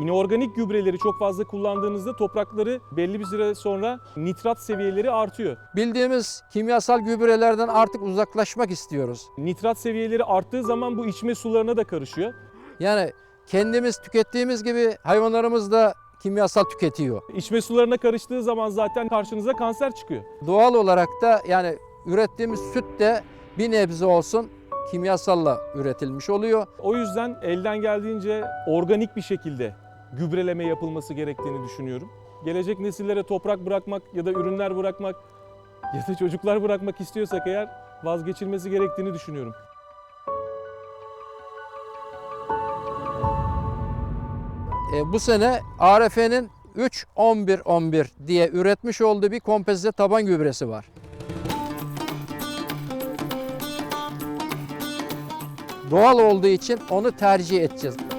İnorganik gübreleri çok fazla kullandığınızda toprakları belli bir süre sonra nitrat seviyeleri artıyor. Bildiğimiz kimyasal gübrelerden artık uzaklaşmak istiyoruz. Nitrat seviyeleri arttığı zaman bu içme sularına da karışıyor. Yani kendimiz tükettiğimiz gibi hayvanlarımız da kimyasal tüketiyor. İçme sularına karıştığı zaman zaten karşınıza kanser çıkıyor. Doğal olarak da yani ürettiğimiz süt de bir nebze olsun kimyasalla üretilmiş oluyor. O yüzden elden geldiğince organik bir şekilde gübreleme yapılması gerektiğini düşünüyorum. Gelecek nesillere toprak bırakmak ya da ürünler bırakmak ya da çocuklar bırakmak istiyorsak eğer vazgeçilmesi gerektiğini düşünüyorum. E, bu sene ARF'nin 3-11-11 diye üretmiş olduğu bir kompozite taban gübresi var. Doğal olduğu için onu tercih edeceğiz.